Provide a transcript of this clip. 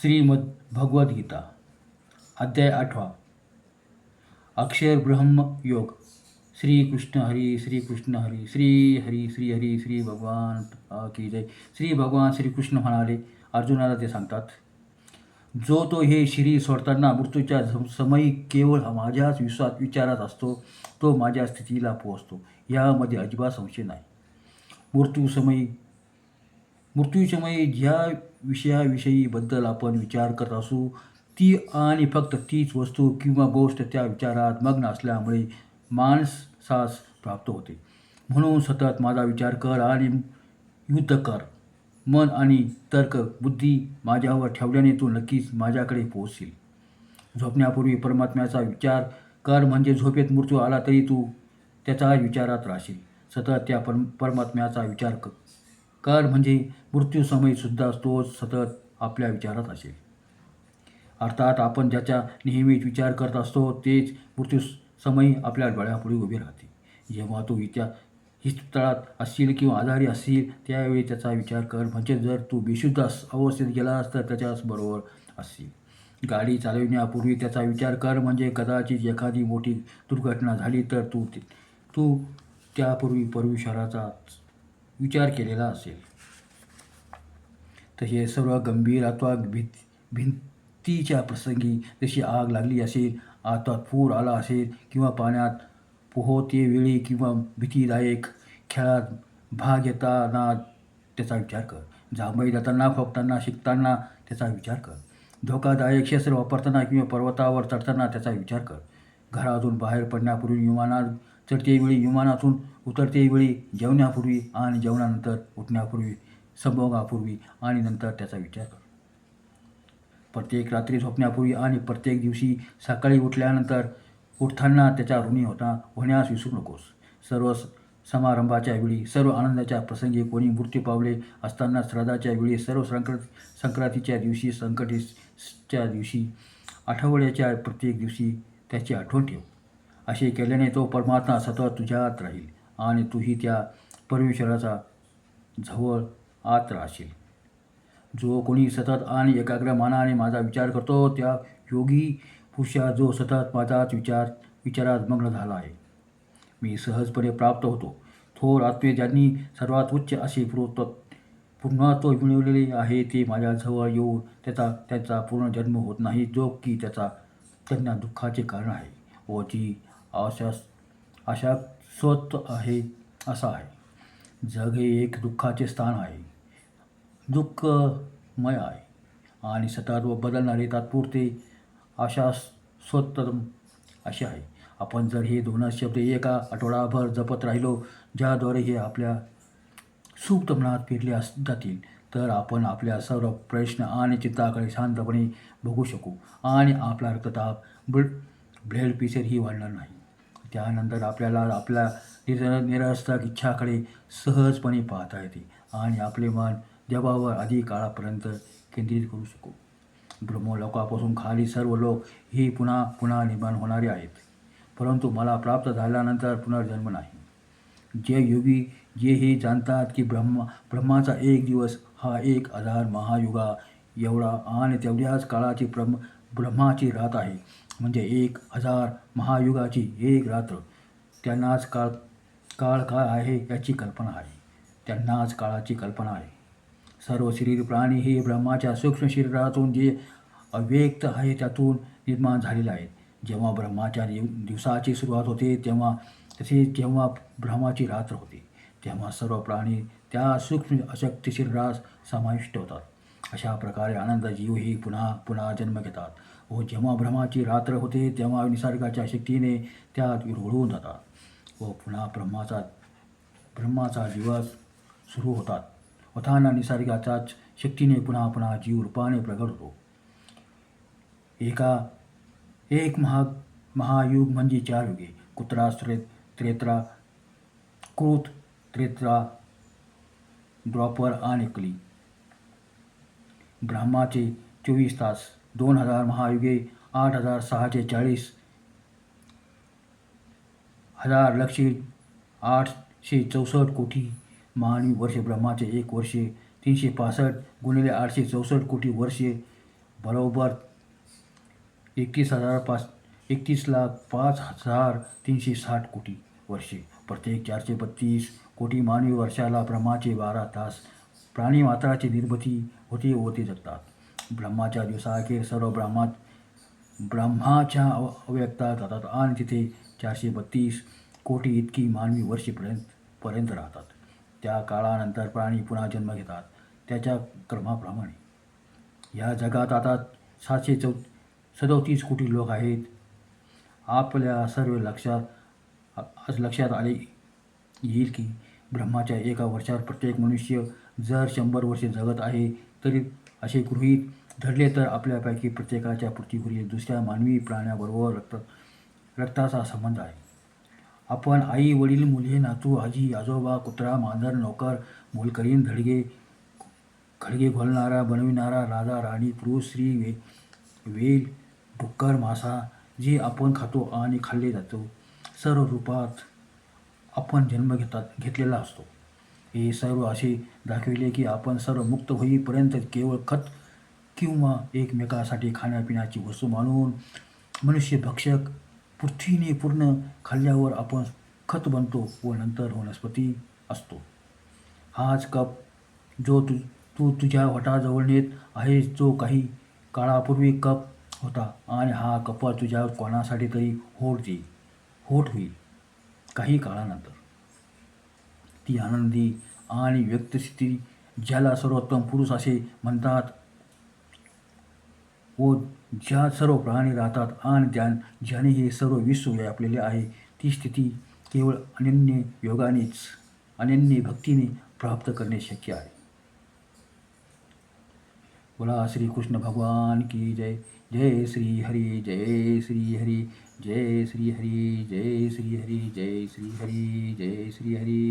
श्रीमद भगवद्गीता अध्याय आठवा. अक्षर ब्रह्म योग. श्री कृष्ण हरी श्री कृष्ण हरी श्री हरी श्री हरी श्री भगवान की जय. श्री भगवान श्रीकृष्ण म्हणाले अर्जुनाला ते सांगतात जो तो हे श्री सोडताना मृत्यूच्या समयी केवळ माझ्याच विश्वात विचारात असतो तो माझ्या स्थितीला पोहोचतो. यामध्ये अजिबात संशय नाही. मृत्यूसमयी मृत्यूसमयी ज्या विषयाविषयीबद्दल आपण विचार करत असू ती आणि फक्त तीच वस्तू किंवा गोष्ट त्या विचारात मग्न असल्यामुळे माणसास प्राप्त होते. म्हणून सतत माझा विचार कर आणि युद्ध कर. मन आणि तर्क बुद्धी माझ्यावर ठेवल्याने तू नक्कीच माझ्याकडे पोहोचशील. झोपण्यापूर्वी परमात्म्याचा विचार कर म्हणजे झोपेत मृत्यू आला तरी तू त्याचा विचारात राहशील. सतत त्या परम परमात्म्याचा विचार कर कर म्हणजे मृत्यूसमयसुद्धा तो सतत आपल्या विचारात असेल. अर्थात आपण ज्याचा नेहमीच विचार करत असतो तेच मृत्यूसमयी आपल्या डोळ्यापुढे उभे राहते. जेव्हा तू इत्या हिस्तळात असशील किंवा आजारी असशील त्यावेळी त्याचा विचार कर. म्हणजे जर तू बेशुद्ध अवस्थेत गेलास तर त्याच्याच बरोबर असशील. गाडी चालविण्यापूर्वी त्याचा विचार कर. म्हणजे कदाचित एखादी मोठी दुर्घटना झाली तर तू तू त्यापूर्वी परविशाराचा विचार केलेला असेल. तसे सर्व गंभीर अथवा भीत भिंतीच्या प्रसंगी जशी आग लागली असेल आता पूर आला असेल किंवा पाण्यात पोहते वेळी किंवा भीतीदायक खेळात भाग घेताना त्याचा विचार कर. जांभई जाताना खोपताना शिकताना त्याचा विचार कर. धोकादायक क्षेत्र वापरताना किंवा पर्वतावर चढताना त्याचा विचार कर. घरातून बाहेर पडण्यापूर्वी विमानात चढतेवेळी विमानातून उतरतेवेळी जेवण्यापूर्वी आणि जेवणानंतर उठण्यापूर्वी संभोगापूर्वी आणि नंतर त्याचा विचार कर. प्रत्येक रात्री झोपण्यापूर्वी आणि प्रत्येक दिवशी सकाळी उठल्यानंतर उठताना त्याच्या ऋणी होता होण्यास विसरू नकोस. सर्व स- समारंभाच्या वेळी सर्व आनंदाच्या प्रसंगी कोणी मृत्यू पावले असताना श्राद्धाच्या वेळी सर्व संक्र संक्रांतीच्या दिवशी संकटीच्या दिवशी आठवड्याच्या प्रत्येक दिवशी त्याची आठवण ठेव. असे केल्याने तो परमात्मा सतत तुझ्यात राहील आणि तूही त्या परमेश्वराचा जवळ आत राहशील. जो कोणी सतत आणि एकाग्र मनाने माझा विचार करतो त्या योगी पुरुषा जो सतत माझाच विचार विचारात मग्न झाला आहे. मी सहजपणे प्राप्त होतो. थोर आत्मे ज्यांनी सर्वात उच्च असे पूर्वत्व पूर्णत्व मिळवलेले आहे ते माझ्याजवळ येऊन त्याचा त्यांचा पूर्ण जन्म होत नाही जो की त्याचा त्यांना दुःखाचे कारण आहे. व जी अशा अशा स्वत आहे असा आहे. जग हे एक दुःखाचे स्थान आहे. दुःखमय आहे. आणि सतत व बदलणारे तात्पुरते आशास्वतम असे आहे. आपण जर हे दोनच शब्द एका आठवडाभर जपत राहिलो ज्याद्वारे हे आपल्या सुप्त मनात फिरले अस जातील तर आपण आपल्या सर्व प्रश्न आणि चित्ताकडे शांतपणे बघू शकू. आणि आपला रक्तताप ब्ल ब्लड प्रेशरही वाढणार नाही. त्यानंतर आपल्याला आपल्या निर निरर्थक इच्छाकडे सहजपणे पाहता येते आणि आपले मन देवावर अधिक काळापर्यंत केंद्रित करू शकू. ब्रह्मलोकापासून खाली सर्व लोक ही पुन्हा पुन्हा निर्माण होणारे आहेत. परंतु मला प्राप्त झाल्यानंतर पुनर्जन्म नाही. जे योगी जे हे जाणतात की ब्रह्मा ब्रह्माचा एक दिवस हा एक हजार महायुगा एवढा आणि तेवढ्याच काळाची ब्रह्म ब्रह्माची रात आहे. म्हणजे एक हजार महायुगाची एक रात्र. त्यांनाच काळ काळ काय आहे याची कल्पना आहे. त्यांनाच काळाची कल्पना आहे. सर्व शरीर प्राणी हे ब्रह्माच्या सूक्ष्म शरीरातून जे अव्यक्त आहे त्यातून निर्माण झालेले आहेत. जेव्हा ब्रह्माच्या दिव दिवसाची सुरुवात होते तेव्हा तसेच जेव्हा ब्रह्माची रात्र होते तेव्हा सर्व प्राणी त्या सूक्ष्म अशक्ती शरीरास समाविष्ट होतात. अशा प्रकारे आनंद जीवही पुन्हा पुन्हा जन्म घेतात. व जेव्हा ब्रह्माची रात्र होते तेव्हा निसर्गाच्या शक्तीने त्यात विरघळून जातात. व पुन्हा ब्रह्माचा ब्रह्माचा दिवस सुरू होतात. वथाना निसर्गाच्याच शक्तीने पुन्हा पुन्हा जीव रूपाने प्रगट होतो. एका एक महा महायुग म्हणजे चार युगे. कुत्रा त्रे त्रेत्रा कृत त्रेत्रा ड्रॉपर आणि कली. ब्रह्माचे चोवीस तास दोन हजार महायुगे आठ हजार सहाशे चाळीस. हजार लक्षे आठशे चौसष्ट कोटी. मानवी वर्षे ब्रह्माचे एक वर्षे तीनशे पासष्ट गुणिले आठशे चौसष्ट कोटी वर्षे. बरोबर एकतीस हजार पाच एकतीस लाख पाच हजार तीनशे साठ कोटी वर्षे. प्रत्येक चारशे बत्तीस कोटी मानवी वर्षाला ब्रह्माचे बारा तास. प्राणीमात्राची निर्मिती होते होती जगतात ब्रह्माच्या दिवसाअखेर सर्व ब्रह्मा ब्रह्माच्या अव अव्यक्ता जातात आणि तिथे चारशे बत्तीस कोटी इतकी मानवी वर्षेपर्यंत पर्यंत राहतात. त्या काळानंतर प्राणी पुन्हा जन्म घेतात त्याच्या क्रमाप्रमाणे. या जगात आता सातशे चौ सदोतीस कोटी लोक आहेत. आपल्या सर्व लक्षात आज लक्षात आले येईल की ब्रह्माच्या एका वर्षात प्रत्येक मनुष्य जर शंभर वर्षे जगत आहे तरी असे गृहीत धरले तर आपल्यापैकी प्रत्येकाच्या पृथ्वीवरील दुसऱ्या मानवी प्राण्याबरोबर रक्त रक्ताचा संबंध आहे. आपण आई वडील मुले नातू आजी आजोबा कुत्रा मांजर नोकर मोलकरीण धडगे खडगे घोलणारा बनविणारा राजा राणी पुरुष स्त्री वे वेल डुक्कर मासा जे आपण खातो आणि खाल्ले जातो सर्व रूपात आपण जन्म घेतात घेतलेला असतो. हे सर्व असे दाखविले की आपण सर्व मुक्त होईपर्यंत केवळ खत किंवा एकमेकासाठी खाण्यापिण्याची वस्तू मानून मनुष्य भक्षक पृथ्वीने पूर्ण खाल्ल्यावर आपण खत बनतो व नंतर वनस्पती असतो. हाच कप जो तु तू तुझ्या वटाजवळ नेत आहेस जो काही काळापूर्वी कप होता आणि हा कप तुझ्या कोणासाठी तरी होट देईल होट होईल काही काळानंतर. ती आनंदी आणि व्यक्तस्थिती ज्याला सर्वोत्तम पुरुष असे म्हणतात. व ज्या सर्व प्राणी राहतात आणि ज्या ज्याने हे सर्व विश्व व्यापलेले आहे ती स्थिती केवळ अनन्य योगानेच अनन्य भक्तीने प्राप्त करणे शक्य आहे. बोला श्री कृष्ण भगवान की जय. जय श्री हरी जय श्री हरी जय श्री हरी जय श्री हरी जय श्री हरी जय श्री हरी.